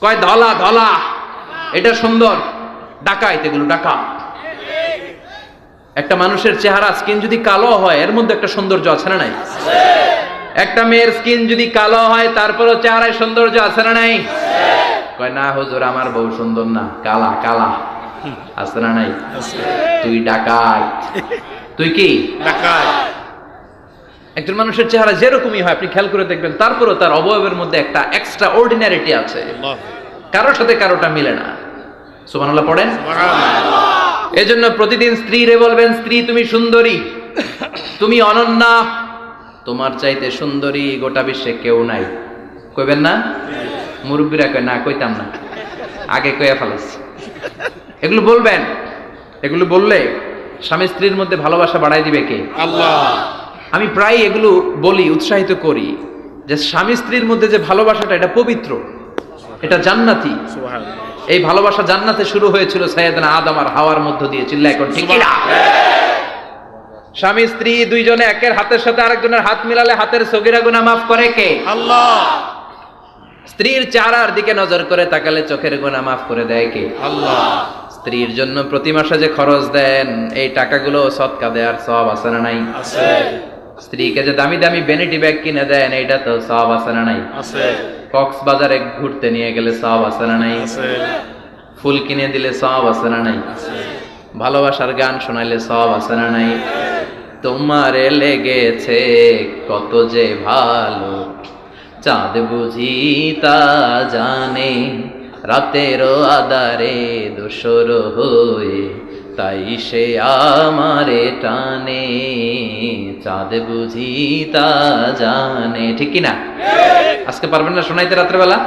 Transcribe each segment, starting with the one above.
কয় ধলা ধলা। এটা সুন্দর। ডাকাইত এগুলো ডাকা। একটা মানুষের চেহারা স্কিন যদি কালো হয় এর মধ্যে একটা সৌন্দর্য আছে না নাই? একটা মেয়ের স্কিন যদি কালো হয় তারপরও চেহারায় সৌন্দর্য আছে না নাই? কয় না হুজুর আমার বউ সুন্দর না কালা কালা। আছে না নাই? তুই ডাকাই তুই কি? ডাকাত। একজন মানুষের চেহারা যেরকমই হয় আপনি খেয়াল করে দেখবেন তারপরও তার অবয়বের মধ্যে একটা এক্সট্রা অর্ডিনারিটি আছে কারোর সাথে কারোটা মিলে না। সুবহানাল্লাহ পড়েন? এজন্য প্রতিদিন স্ত্রীরে বলবেন স্ত্রী তুমি সুন্দরী তুমি অনন্যা তোমার চাইতে সুন্দরী গোটা বিশ্বে কেউ নাই। কইবেন না? মুরব্বীরা কয় না কইতাম না। আগে কইয়া ফেলাইছি। এগুলো বলবেন এগুলো বললে স্বামী স্ত্রীর মধ্যে ভালোবাসা বাড়াই দিবে কে? আল্লাহ। আমি প্রায় এগুলো বলি উৎসাহিত করি। যে স্বামী স্ত্রীর মধ্যে যে ভালোবাসাটা এটা পবিত্র। এটা জান্নাতি। এই ভালোবাসা জান্নাতে শুরু হয়েছিল সাইয়েদনা আদম আর হাওয়ার মধ্য দিয়ে চিল্লা এখন ঠিক না? স্বামী স্ত্রী দুইজনে একের হাতের সাথে আরেকজনের হাত মিলালে হাতের সগিরা গুনাহ মাফ করে কে? আল্লাহ। স্ত্রীর চেহারার দিকে নজর করে তাকালে চোখের গুনাহ মাফ করে দেয় কে? আল্লাহ। স্ত্রীর জন্য প্রতি মাসে যে খরচ দেন এই টাকাগুলো সৎকা দেওয়ার সব আছে না নাই? আছে। স্ত্রীকে যে দামি দামি বেনিটি ব্যাগ কিনে দেন এটা তো সব আছে না নাই? আছে। কক্সবাজারে ঘুরতে নিয়ে গেলে সব আছে না নাই? আছে। ফুল কিনে দিলে সব আছে না নাই? ভালোবাসার গান শোনাইলে সব আছে না নাই? তোমারে লেগেছে কত যে ভালো চাঁদ বুঝি তা জানে রাতেরও আদারে দোসর হয়ে তাই সে আমারে টানে, চাঁদ বুঝি তা জানে, ঠিক কি না আজকে পারবেন না শোনাইতে রাত্রেবেলা?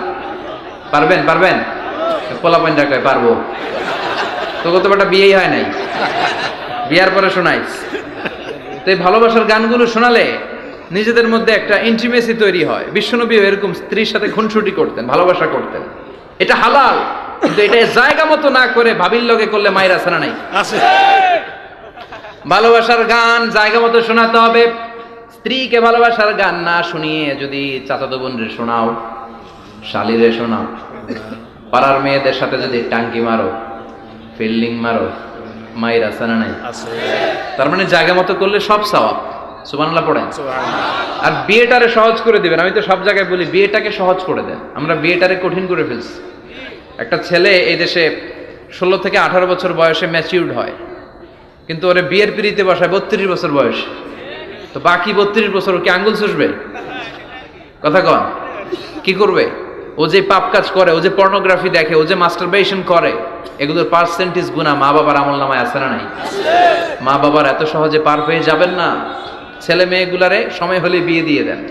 পারবেন পারবেন? পোলা পয়েন্ট কয়, পারব। তো একটা বিয়েই হয় নাই। বিয়ার পরে শোনাইস তো এই ভালোবাসার গানগুলো শোনালে নিজেদের মধ্যে একটা ইন্টিমেসি তৈরি হয়। বিশ্বনবীও এরকম স্ত্রীর সাথে খুনসুটি করতেন, ভালোবাসা করতেন। এটা হালাল। কিন্তু এটা জায়গা মতো না করে ভাবির লগে করলে মায়ের না নাই? আছে। ভালোবাসার গান জায়গা মতো শোনাতে হবে। স্ত্রীকে ভালোবাসার গান না শুনিয়ে যদি চাচাতো বোনরে শোনাও শালিরে শোনাও পাড়ার মেয়েদের সাথে যদি টাঙ্কি মারো ফিল্ডিং মারো মায়ের আছে না নাই? তার মানে জায়গা মতো করলে সব সওয়াব। সুবহানাল্লাহ পড়েন। আর বিয়েটারে সহজ করে দেবেন। আমি তো সব জায়গায় বলি বিয়েটাকে সহজ করে দেন। আমরা বিয়েটারে কঠিন করে ফেলছি। একটা ছেলে এই দেশে ষোলো থেকে আঠারো বছর বয়সে ম্যাচিউর্ড হয়। কিন্তু ওরে বিয়ের পিড়িতে বসায় বত্রিশ বছর বয়স। তো বাকি বত্রিশ বছর ও কি আঙ্গুল চুষবে? কথা কন। কি করবে? ও যে পাপ কাজ করে, ও যে পর্নোগ্রাফি দেখে, ও যে মাস্টারবেশন করে, এগুলোর পার্সেন্টেজ গুণা মা বাবার আমল নামায় আছে না নাই? মা বাবার এত সহজে পার পেয়ে যাবেন না। ছেলে মেয়েগুলারে সময় হলে বিয়ে দিয়ে দেন।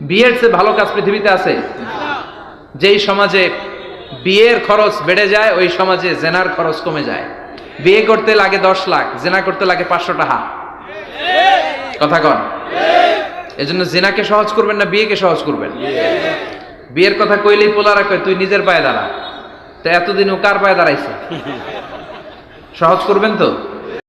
বিয়ের চেয়ে ভালো কাজ পৃথিবীতে আছে। যেই সমাজে বিয়ের খরচ বেড়ে যায়, ওই সমাজে জেনার খরচ কমে যায়। বিয়ে করতে লাগে দশ লাখ, জেনা করতে লাগে পাঁচশো টাকা। কথা কন। জন্য জেনাকে সহজ করবেন না বিয়েকে সহজ করবেন? বিয়ের কথা কইলেই পোলারা কয়, তুই নিজের পায়ে দাঁড়া। তো এতদিন ও কার পায়ে দাঁড়াইছে? সহজ করবেন তো?